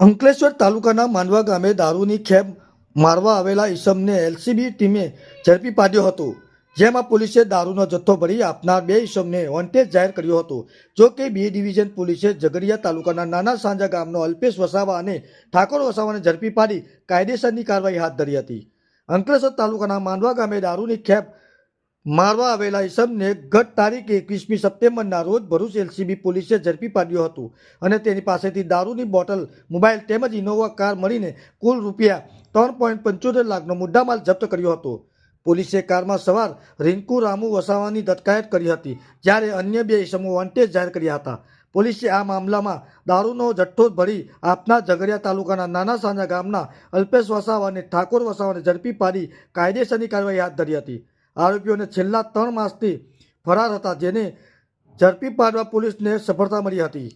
અંકલેશ્વર તાલુકાના માંડવા ગામે દારૂની ખેપ મારવા આવેલા ઈસમને એલસીબી ટીમે ઝડપી પાડ્યો હતો, જેમાં પોલીસે દારૂનો જથ્થો ભરી આપનાર બે ઈસમને વોન્ટેજ જાહેર કર્યો હતો. જો કે બી ડિવિઝન પોલીસે ઝઘડિયા તાલુકાના નાના સાંજા ગામનો અલ્પેશ વસાવા અને ઠાકોર વસાવાને ઝડપી પાડી કાયદેસરની કાર્યવાહી હાથ ધરી હતી. અંકલેશ્વર તાલુકાના માંડવા ગામે દારૂની ખેપ મારવા આવેલા ઈસમને ગત તારીખ એકવીસમી સપ્ટેમ્બરના રોજ ભરૂચ એલસીબી પોલીસે ઝડપી પાડ્યો હતું અને તેની પાસેથી દારૂની બોટલ, મોબાઈલ તેમજ ઇનોવા કાર મળીને કુલ રૂપિયા ત્રણ પોઈન્ટ પંચોતેર લાખનો મુદ્દામાલ જપ્ત કર્યો હતો. પોલીસે કારમાં સવાર રિંકુ રામુ વસાવાની ધટકાયત કરી હતી, જ્યારે અન્ય બે ઇસમો વોન્ટેજ જાહેર કર્યા હતા. પોલીસે આ મામલામાં દારૂનો જથ્થો ભરી આપના ઝઘડિયા તાલુકાના નાના સાંજા ગામના અલ્પેશ વસાવા અને ઠાકોર વસાવાને ઝડપી પાડી કાયદેસરની કાર્યવાહી હાથ ધરી હતી. આરોપીઓને છેલ્લા ત્રણ માસથી ફરાર હતા જેને ઝડપી પાડવા પોલીસને સફળતા મળી હતી.